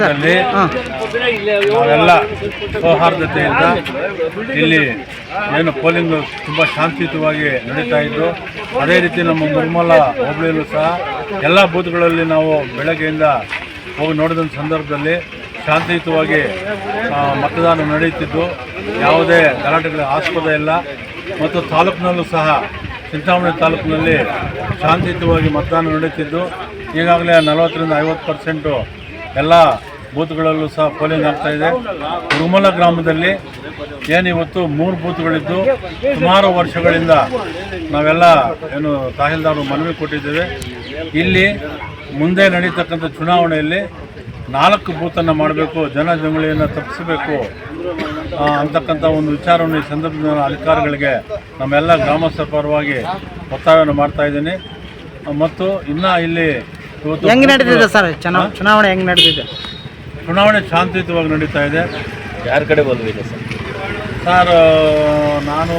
ದಲ್ಲಿ ನಾವೆಲ್ಲ ಸೌಹಾರ್ದತೆಯಿಂದ ಇಲ್ಲಿ ಏನು ಪೋಲಿಂಗ್ ತುಂಬ ಶಾಂತಿಯುತವಾಗಿ ನಡೀತಾ ಇದ್ದು ಅದೇ ರೀತಿ ನಮ್ಮ ನಿರ್ಮಲ ಹೋಬಳಿಯಲ್ಲೂ ಸಹ ಎಲ್ಲ ಬೂತ್ಗಳಲ್ಲಿ ನಾವು ಬೆಳಗ್ಗೆಯಿಂದ ಹೋಗಿ ನೋಡಿದ ಸಂದರ್ಭದಲ್ಲಿ ಶಾಂತಿಯುತವಾಗಿ ಮತದಾನ ನಡೆಯುತ್ತಿದ್ದು ಯಾವುದೇ ಗಲಾಟೆಗಳ ಆಸ್ಪದ ಇಲ್ಲ. ಮತ್ತು ತಾಲೂಕಿನಲ್ಲೂ ಸಹ ಚಿಂತಾಮಣಿ ತಾಲೂಕಿನಲ್ಲಿ ಶಾಂತಿಯುತವಾಗಿ ಮತದಾನ ನಡೆಯುತ್ತಿದ್ದು ಈಗಾಗಲೇ ನಲವತ್ತರಿಂದ ಐವತ್ತು ಪರ್ಸೆಂಟು ಎಲ್ಲ ಬೂತ್ಗಳಲ್ಲೂ ಸಹ ಪೋಲಿಂಗ್ ಆಗ್ತಾ ಇದೆ. ಉರುಮಲ ಗ್ರಾಮದಲ್ಲಿ ಏನಿವತ್ತು ಮೂರು ಬೂತ್ಗಳಿದ್ದು, ಸುಮಾರು ವರ್ಷಗಳಿಂದ ನಾವೆಲ್ಲ ಏನು ತಹಸೀಲ್ದಾರರು ಮನವಿ ಕೊಟ್ಟಿದ್ದೇವೆ. ಇಲ್ಲಿ ಮುಂದೆ ನಡೀತಕ್ಕಂಥ ಚುನಾವಣೆಯಲ್ಲಿ ನಾಲ್ಕು ಬೂತನ್ನು ಮಾಡಬೇಕು ಜನಜಂಗುಳಿಯನ್ನು ತಪ್ಪಿಸಬೇಕು ಅಂತಕ್ಕಂಥ ಒಂದು ವಿಚಾರವನ್ನು ಈ ಸಂದರ್ಭದಲ್ಲಿ ಅಧಿಕಾರಿಗಳಿಗೆ, ನಮ್ಮೆಲ್ಲ ಗ್ರಾಮಸ್ಥರ ಪರವಾಗಿ ಒತ್ತಾಯವನ್ನು ಮಾಡ್ತಾ ಇದ್ದೀನಿ. ಮತ್ತು ಇನ್ನು ಇಲ್ಲಿ ಹೆಂಗ್ ನಡೀತಿದೆ ಸರ್ ಚುನಾವ್ ಚುನಾವಣೆ ಹೆಂಗ್ ನಡೆದಿದೆ ಚುನಾವಣೆ ಶಾಂತಿಯುತವಾಗಿ ನಡೀತಾ ಇದೆ. ಯಾರ ಕಡೆ ಬಂದಿದೆ ಸರ್? ಸರ್ ನಾನು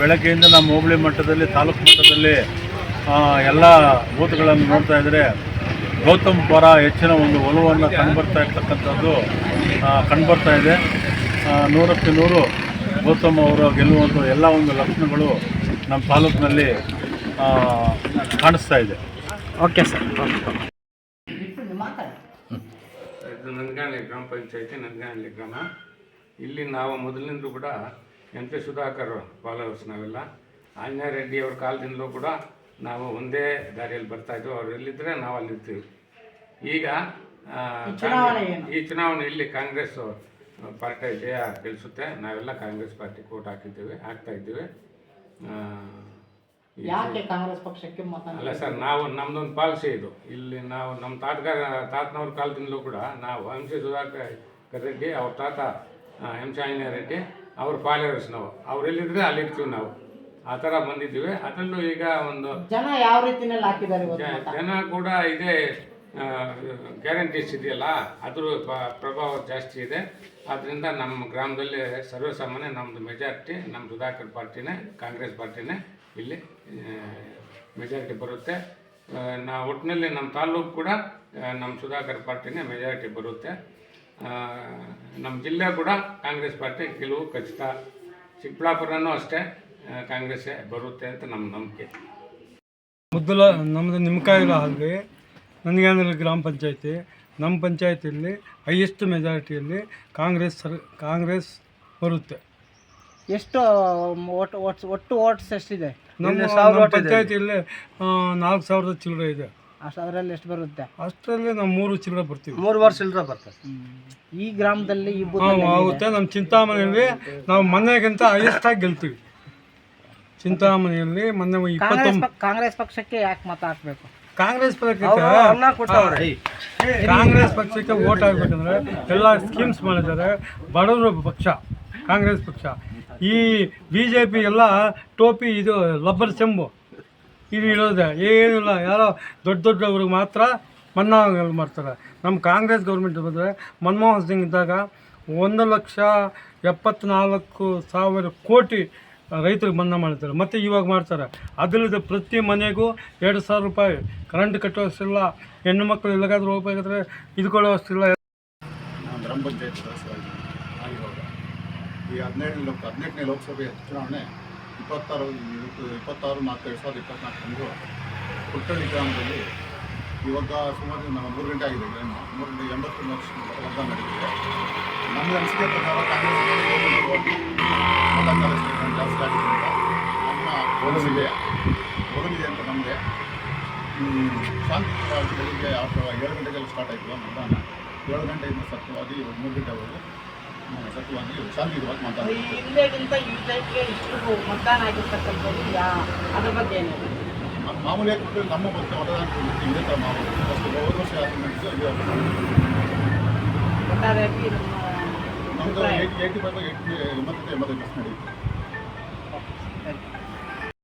ಬೆಳಗ್ಗೆಯಿಂದ ನಮ್ಮ ಹೋಬಳಿ ಮಟ್ಟದಲ್ಲಿ ತಾಲೂಕು ಮಟ್ಟದಲ್ಲಿ ಆ, ಎಲ್ಲ ಬೂತ್ಗಳನ್ನು ನೋಡ್ತಾ ಇದ್ದರೆ ಗೌತಮ್ ಪರ ಹೆಚ್ಚಿನ ಒಂದು ಒಲವನ್ನು ಕಂಡುಬರ್ತಾ ಇರ್ತಕ್ಕಂಥದ್ದು ಆ, ಕಂಡುಬರ್ತಾ ಇದೆ. ನೂರಕ್ಕೆ ನೂರು ಗೌತಮ್ ಅವರು ಗೆಲ್ಲುವಂಥ ಎಲ್ಲ ಒಂದು ಲಕ್ಷಣಗಳು ನಮ್ಮ ತಾಲೂಕಿನಲ್ಲಿ ಆ, ಕಾಣಿಸ್ತಾ ಇದೆ. ಓಕೆ ಸರ್ ಇದು ನಂದಗಾನಹಳ್ಳಿ ಗ್ರಾಮ ಪಂಚಾಯತಿ ನಂದಗಾನಹಳ್ಳಿ ಗ್ರಾಮ. ಇಲ್ಲಿ ನಾವು ಮೊದಲಿನಿಂದಲೂ ಕೂಡ ಎಂ ಪಿ ಸುಧಾಕರ್ ಫಾಲೋವರ್ಸ್ ನಾವೆಲ್ಲ. ಆಂಜನೇಯ ರೆಡ್ಡಿ ಅವ್ರ ಕಾಲದಿಂದಲೂ ಕೂಡ ನಾವು ಒಂದೇ ದಾರಿಯಲ್ಲಿ ಬರ್ತಾ ಇದ್ವು. ಅವ್ರು ಎಲ್ಲಿದ್ದರೆ ನಾವು ಅಲ್ಲಿರ್ತೀವಿ. ಈಗ ಈ ಚುನಾವಣೆ ಇಲ್ಲಿ ಕಾಂಗ್ರೆಸ್ ಪಾರ್ಟಿ ಜಯ ಗೆಲ್ಲಿಸುತ್ತೆ ನಾವೆಲ್ಲ ಕಾಂಗ್ರೆಸ್ ಪಾರ್ಟಿ ಕೋಟ್ ಹಾಕಿದ್ದೇವೆ ಹಾಕ್ತಾ ಇದ್ದೇವೆ. ಯಾಕೆ ಕಾಂಗ್ರೆಸ್ ಪಕ್ಷಕ್ಕೆ ಮತ ಅಲ್ಲ ಸರ್ ನಾವು ನಮ್ದೊಂದು ಪಾಲಿಸಿ ಇದು. ಇಲ್ಲಿ ನಾವು ನಮ್ಮ ತಾತಗಾರ ತಾತನವ್ರ ಕಾಲದಿಂದಲೂ ಕೂಡ ನಾವು ಎಂ ಸಿ ಸುಧಾಕರ್ ರೆಡ್ಡಿ ಅವ್ರ ತಾತ ಎಂ ಸಿ ಆಂಜನೇಯ ರೆಡ್ಡಿ ಅವ್ರ ಫಾಲೋವರ್ಸ್ ನಾವು. ಅವ್ರು ಎಲ್ಲಿದ್ರೆ ಅಲ್ಲಿ ಇರ್ತೀವಿ ನಾವು. ಆ ಥರ ಬಂದಿದ್ದೀವಿ. ಅದರಲ್ಲೂ ಈಗ ಒಂದು ಜನ ಯಾವ ರೀತಿಯಲ್ಲಿ ಹಾಕಿದ್ದಾರೆ ಜನ ಕೂಡ ಇದೇ ಗ್ಯಾರಂಟೀಸ್ ಇದೆಯಲ್ಲ ಅದ್ರ ಪ್ರಭಾವ ಜಾಸ್ತಿ ಇದೆ. ಆದ್ದರಿಂದ ನಮ್ಮ ಗ್ರಾಮದಲ್ಲಿ ಸರ್ವೇಸಾಮಾನ್ಯ ನಮ್ಮದು ಮೆಜಾರಿಟಿ ನಮ್ಮ ಸುಧಾಕರ್ ಪಾರ್ಟಿನೇ, ಕಾಂಗ್ರೆಸ್ ಪಾರ್ಟಿನೇ ಇಲ್ಲಿ ಮೆಜಾರಿಟಿ ಬರುತ್ತೆ. ನಾ ಒಟ್ಟಿನಲ್ಲಿ ನಮ್ಮ ತಾಲ್ಲೂಕು ಕೂಡ ನಮ್ಮ ಸುಧಾಕರ್ ಪಾರ್ಟಿನೇ ಮೆಜಾರಿಟಿ ಬರುತ್ತೆ. ನಮ್ಮ ಜಿಲ್ಲೆ ಕೂಡ ಕಾಂಗ್ರೆಸ್ ಪಾರ್ಟಿ ಗೆಲುವು ಖಚಿತ. ಚಿಕ್ಕಬಳ್ಳಾಪುರನೂ ಅಷ್ಟೇ ಕಾಂಗ್ರೆಸ್ ಕಾಂಗ್ರೆಸ್ಸೇ ಬರುತ್ತೆ ಅಂತ ನಮ್ಮ ನಂಬಿಕೆ. ಮೊದಲು ನಮ್ಮದು ನಿಮ್ಕಾಯಿಲ್ಲ ಅಲ್ಲಿ ನನಗಾನಲ್ಲಿ ಗ್ರಾಮ ಪಂಚಾಯತಿ. ನಮ್ಮ ಪಂಚಾಯತಿಯಲ್ಲಿ ಹೈಯೆಸ್ಟ್ ಮೆಜಾರಿಟಿಯಲ್ಲಿ ಕಾಂಗ್ರೆಸ್ ಸರ್ ಕಾಂಗ್ರೆಸ್ ಬರುತ್ತೆ. ಎಷ್ಟು ಓಟ್ ಓಟ್ಸ್ ಒಟ್ಟು ಓಟ್ಸ್ ಎಷ್ಟಿದೆ? ನಮ್ಮ ಸಾವಿರ ಪಂಚಾಯತಿಯಲ್ಲಿ ನಾಲ್ಕು ಸಾವಿರದ ಚಿಲ್ಲರೆ ಇದೆ. ಅಷ್ಟು ಅದರಲ್ಲಿ ಎಷ್ಟು ಬರುತ್ತೆ? ಅಷ್ಟರಲ್ಲಿ ನಾವು ಮೂರು ಚಿಲ್ಲರೆ ಬರ್ತೀವಿ. ಮೂರು ವರ್ಷ ಚಿಲ್ಲರೆ ಬರ್ತದೆ. ಈ ಗ್ರಾಮದಲ್ಲಿ ಈ ಬೂತ್ ಆಗುತ್ತೆ. ನಮ್ಮ ಚಿಂತಾಮಣಿಯಲ್ಲಿ ನಾವು ಮೊನ್ನೆಗಿಂತ ಹೈಯೆಸ್ಟ್ ಆಗಿ ಗೆಲ್ತೀವಿ. ಚಿಂತಾಮಣಿಯಲ್ಲಿ ಮೊನ್ನೆ ಕಾಂಗ್ರೆಸ್ ಇಪ್ಪತ್ತೊಂಬತ್ತು ಕಾಂಗ್ರೆಸ್ ಪಕ್ಷಕ್ಕೆ ಯಾಕೆ ಮತ ಹಾಕ್ಬೇಕು? ಕಾಂಗ್ರೆಸ್ ಪಕ್ಷಕ್ಕೆ ಕಾಂಗ್ರೆಸ್ ಪಕ್ಷಕ್ಕೆ ವೋಟ್ ಹಾಕ್ಬೇಕಂದ್ರೆ ಎಲ್ಲ ಸ್ಕೀಮ್ಸ್ ಮಾಡಿದ್ದಾರೆ. ಬಡವರ ಪಕ್ಷ ಕಾಂಗ್ರೆಸ್ ಪಕ್ಷ. ಈ ಬಿ ಜೆ ಪಿ ಎಲ್ಲ ಟೋಪಿ ಇದು ಲಬ್ಬರ್ ಚೆಂಬು. ಇದು ಇರೋದೆ. ಏನಿಲ್ಲ ಯಾರೋ ದೊಡ್ಡ ದೊಡ್ಡವ್ರಿಗೆ ಮಾತ್ರ ಮನ್ನಾ ಮಾಡ್ತಾರೆ. ನಮ್ಮ ಕಾಂಗ್ರೆಸ್ ಗೌರ್ಮೆಂಟ್ ಬಂದರೆ ಮನಮೋಹನ್ ಸಿಂಗ್ ಇದ್ದಾಗ ಒಂದು ಲಕ್ಷ ಎಪ್ಪತ್ತ್ನಾಲ್ಕು ಸಾವಿರ ಕೋಟಿ ರೈತರಿಗೆ ಮನ್ನಾ ಮಾಡ್ತಾರೆ. ಮತ್ತು ಇವಾಗ ಮಾಡ್ತಾರೆ. ಅದಲ್ಲದೆ ಪ್ರತಿ ಮನೆಗೂ ಎರಡು ಸಾವಿರ ರೂಪಾಯಿ ಕರೆಂಟ್ ಕಟ್ಟುವಷ್ಟಿಲ್ಲ ಹೆಣ್ಣು ಮಕ್ಕಳು ಎಲ್ಲಿಗಾದ್ರೂ ಹೋಗ್ಬೇಕಾದ್ರೆ ಇದ್ಕೊಳ್ಳೋ ಅಷ್ಟಿಲ್ಲ. ಗ್ರಾಮ ಪಂಚಾಯತ್ ಸದಸ್ಯರಾಗಿ ಈ ಹದಿನೇಳನೇ ಲೋಕ, ಹದಿನೆಂಟನೇ ಲೋಕಸಭೆ ಚುನಾವಣೆ ಇಪ್ಪತ್ತಾರು ಇಪ್ಪತ್ತಾರು ನಾಲ್ಕು ಎರಡು ಸಾವಿರದ ಇಪ್ಪತ್ನಾಲ್ಕರಂದು ಕುಟ್ಟಳ್ಳಿ ಗ್ರಾಮದಲ್ಲಿ ಇವಾಗ ಸುಮಾರು ನಮ್ಮ ಮೂರು ಗಂಟೆ ಆಗಿದೆ. ಮೂರು ಗಂಟೆ ಎಂಬತ್ತು ಲಕ್ಷ ಮತದಾನ ನಡೆದಿದೆ. ನಮ್ಮ ಅನಿಸಿಕೆ ಪ್ರಕಾರ ಕಾಂಗ್ರೆಸ್ ಮೂಲಭೂತವಾಗಿ ಮತದಾನ ಜಾಸ್ತಿ ಆಗಿದ್ದರಿಂದ ಒದಗಿದೆ ಒಲವಿದೆ ಅಂತ ನಮಗೆ. ಶಾಂತಿ ಬೆಳಿಗ್ಗೆ ಅಥವಾ ಏಳು ಗಂಟೆಗೆಲ್ಲ ಸ್ಟಾರ್ಟ್ ಆಯಿತು ಮತದಾನ ಏಳು ಗಂಟೆಯಿಂದ ಸತ್ಯವಾಗಿ ಮೂರು ಗಂಟೆವರೆಗೂ ಅವರು ಸತ್ಯವಾಗಿ ಶಾಂತಿಯುತವಾಗಿ ಮಾತಾಡ್ತಾರೆ ಮಾಮೂಲಿ ಇಷ್ಟು ಮತದಾನ ಆಗಿರ್ತಕ್ಕಂಥದ್ದು ಅದ್ರ ಬಗ್ಗೆ ಮಾಮೂಲಿಯಾಗಿ ನಮ್ಮ ಮತ್ತೆ ಮತದಾನ ಇದೇ ಥರ ಮಾಮೂಲಿ. ಫಸ್ಟ್ ಹೋದ ವರ್ಷ ನಮ್ಮದು ಏಯ್ಟಿ ಏಯ್ಟಿ ಫೈವ್ ಏಯ್ಟಿ ಎಂಬತ್ತೈದು ಎಂಬತ್ತೈದು ಪರ್ಸೆಂಟ್ ನಡೆಯುತ್ತೆ